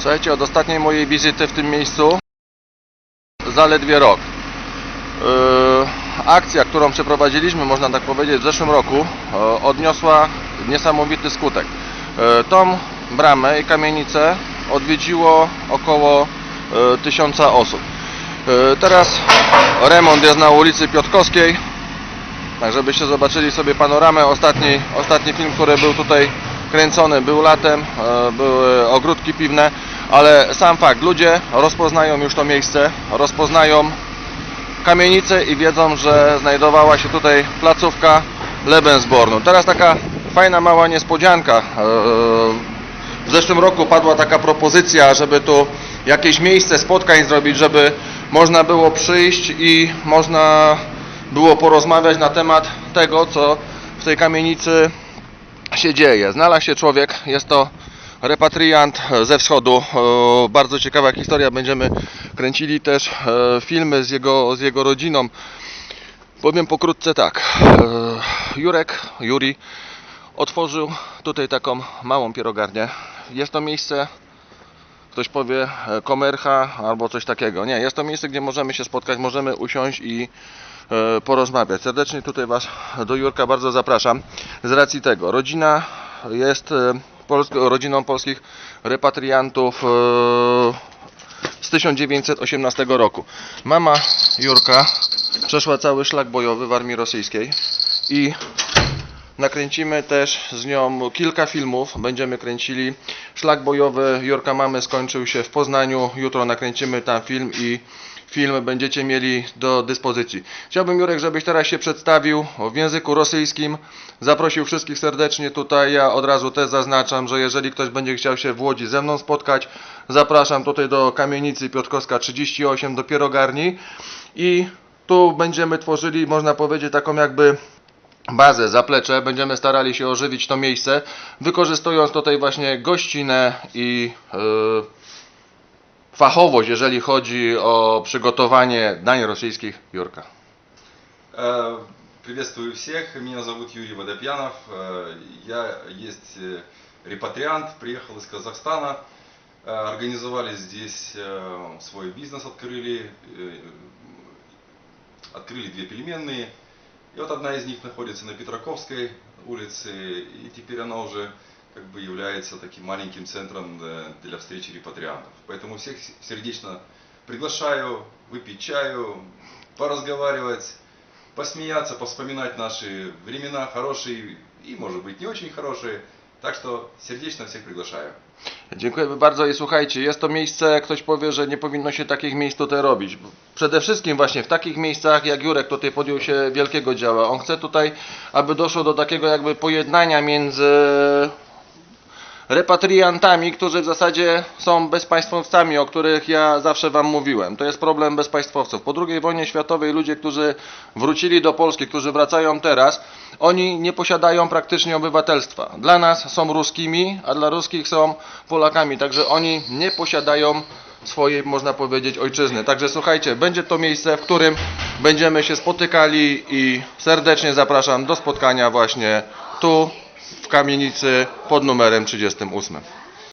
Słuchajcie, od ostatniej mojej wizyty w tym miejscu zaledwie rok. Yy, akcja, którą przeprowadziliśmy, można tak powiedzieć, w zeszłym roku yy, odniosła niesamowity skutek. Yy, tą bramę i kamienicę odwiedziło około tysiąca osób. Teraz remont jest na ulicy Piotrkowskiej. Tak, żebyście zobaczyli sobie panoramę. Ostatni, ostatni film, który był tutaj kręcony, był latem, były ogródki piwne, ale sam fakt, ludzie rozpoznają już to miejsce, rozpoznają kamienicę i wiedzą, że znajdowała się tutaj placówka Lebensbornu. Teraz taka fajna mała niespodzianka. E, W zeszłym roku padła taka propozycja, żeby tu jakieś miejsce spotkań zrobić, żeby można było przyjść i można było porozmawiać na temat tego, co w tej kamienicy się dzieje. Znalazł się człowiek, jest to repatriant ze wschodu. E, Bardzo ciekawa historia. Będziemy kręcili też e, filmy z jego, z jego rodziną. Powiem pokrótce tak. E, Jurek, Juri otworzył tutaj taką małą pierogarnię. Jest to miejsce ktoś powie komercha albo coś takiego. Nie, jest to miejsce, gdzie możemy się spotkać, możemy usiąść i porozmawiać. Serdecznie tutaj Was do Jurka bardzo zapraszam. Z racji tego, rodzina jest polsk- rodziną polskich repatriantów e, z 1918 roku. Mama Jurka przeszła cały szlak bojowy w armii rosyjskiej i Nakręcimy też z nią kilka filmów. Będziemy kręcili. Szlak bojowy Jurka Mamy skończył się w Poznaniu. Jutro nakręcimy tam film i film będziecie mieli do dyspozycji. Chciałbym Jurek, żebyś teraz się przedstawił w języku rosyjskim. Zaprosił wszystkich serdecznie tutaj. Ja od razu też zaznaczam, że jeżeli ktoś będzie chciał się w Łodzi ze mną spotkać, zapraszam tutaj do kamienicy Piotrkowska 38 do Pierogarni i tu będziemy tworzyli, można powiedzieć, taką jakby bazę, zaplecze. Będziemy starali się ożywić to miejsce, wykorzystując tutaj właśnie gościnę i yy, fachowość, jeżeli chodzi o przygotowanie dań rosyjskich. Jurka. Э, Приветствую всех, меня зовут Юрий Водопьянов, Э, я есть э, репатриант, приехал из Казахстана, Э, организовали здесь э, свой бизнес, открыли, э, открыли две пельменные, И вот одна из них находится на Петраковской улице, и теперь она уже как бы является таким маленьким центром для встречи репатриантов. Поэтому всех сердечно приглашаю выпить чаю, поразговаривать, посмеяться, поспоминать наши времена хорошие и, может быть, не очень хорошие. Так что сердечно всех приглашаю. Dziękujemy bardzo i słuchajcie, jest to miejsce, ktoś powie, że nie powinno się takich miejsc tutaj robić. Przede wszystkim właśnie w takich miejscach, jak Jurek tutaj podjął się wielkiego dzieła. On chce tutaj, aby doszło do takiego jakby pojednania między repatriantami, którzy w zasadzie są bezpaństwowcami, o których ja zawsze Wam mówiłem. To jest problem bezpaństwowców. Po II wojnie światowej ludzie, którzy wrócili do Polski, którzy wracają teraz, oni nie posiadają praktycznie obywatelstwa. Dla nas są ruskimi, a dla ruskich są Polakami, także oni nie posiadają swojej, można powiedzieć, ojczyzny. Także słuchajcie, będzie to miejsce, w którym będziemy się spotykali i serdecznie zapraszam do spotkania właśnie tu w kamienicy pod numerem 38.